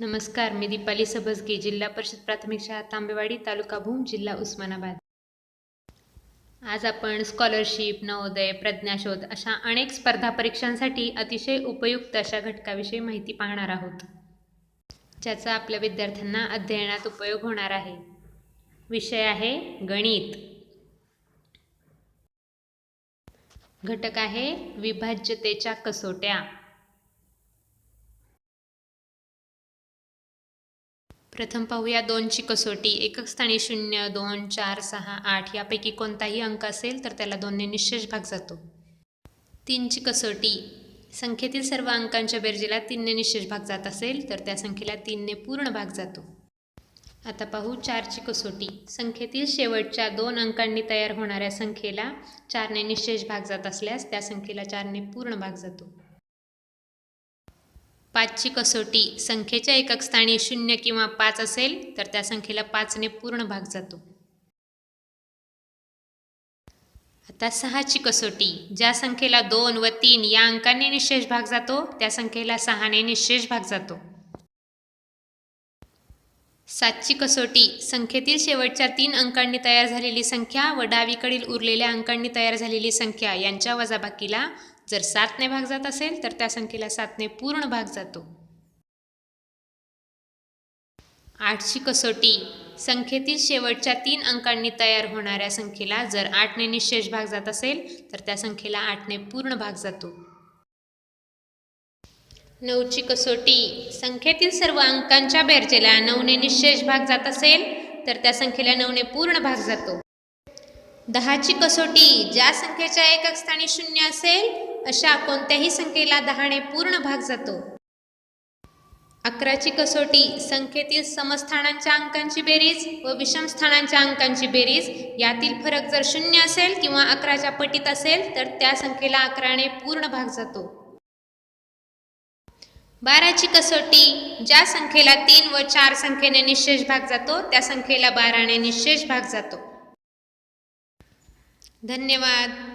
नमस्कार मी दीपाली सबसगी जिल्हा परिषद प्राथमिक शाळा तांबेवाडी तालुका भूम जिल्हा उस्मानाबाद. आज आपण स्कॉलरशिप नवोदय प्रज्ञाशोध अशा अनेक स्पर्धा परीक्षांसाठी अतिशय उपयुक्त अशा घटकाविषयी माहिती पाहणार आहोत. ज्याचा आपल्या विद्यार्थ्यांना अध्ययनात उपयोग होणार आहे. विषय आहे गणित. घटक आहे विभाज्यतेच्या कसोट्या. प्रथम पाहूया दोनची कसोटी. एकक स्थानी शून्य दोन चार सहा आठ यापैकी कोणताही अंक असेल तर त्याला दोनने निशेष भाग जातो. तीनची कसोटी. संख्येतील सर्व अंकांच्या बेरजेला तीनने निशेष भाग जात असेल तर त्या संख्येला तीनने पूर्ण भाग जातो. आता पाहू चारची कसोटी. संख्येतील शेवटच्या दोन अंकांनी तयार होणाऱ्या संख्येला चारने निशेष भाग जात असल्यास त्या संख्येला चारने पूर्ण भाग जातो. पाचची कसोटी संख्येच्या एकक स्थानी शून्य किंवा पाच असेल तर त्या संख्येला पाचने पूर्ण भाग जातो. आता सहाची कसोटी. ज्या संख्येला दोन व तीन या अंकांनी निशेष भाग जातो त्या संख्येला सहाने निशेष भाग जातो. सातची कसोटी. संख्येतील शेवटच्या तीन अंकांनी तयार झालेली संख्या व डावीकडील उरलेल्या अंकांनी तयार झालेली संख्या यांच्या वजाबाकीला जर सातने भाग जात असेल तर त्या संख्येला सातने पूर्ण भाग जातो. आठची कसोटी. संख्येतील शेवटच्या तीन अंकांनी तयार होणाऱ्या संख्येला जर आठने निशेष भाग जात असेल तर त्या संख्येला आठने पूर्ण भाग जातो. नऊची कसोटी. संख्येतील सर्व अंकांच्या बेरजेला नऊने निशेष भाग जात असेल तर त्या संख्येला नऊने पूर्ण भाग जातो. दहाची कसोटी. ज्या संख्येच्या एकक स्थानी शून्य असेल अशा कोणत्याही संख्येला दहाने पूर्ण भाग जातो. अकराची कसोटी संख्येतील समस्थानांच्या अंकांची बेरीज व विषमस्थानांच्या अंकांची बेरीज यातील फरक जर शून्य असेल किंवा अकराच्या पटीत असेल तर त्या संख्येला अकराने पूर्ण भाग जातो. बाराची कसोटी ज्या संख्येला तीन व चार संख्येने निशेष भाग जातो त्या संख्येला बाराने निशेष भाग जातो. धन्यवाद.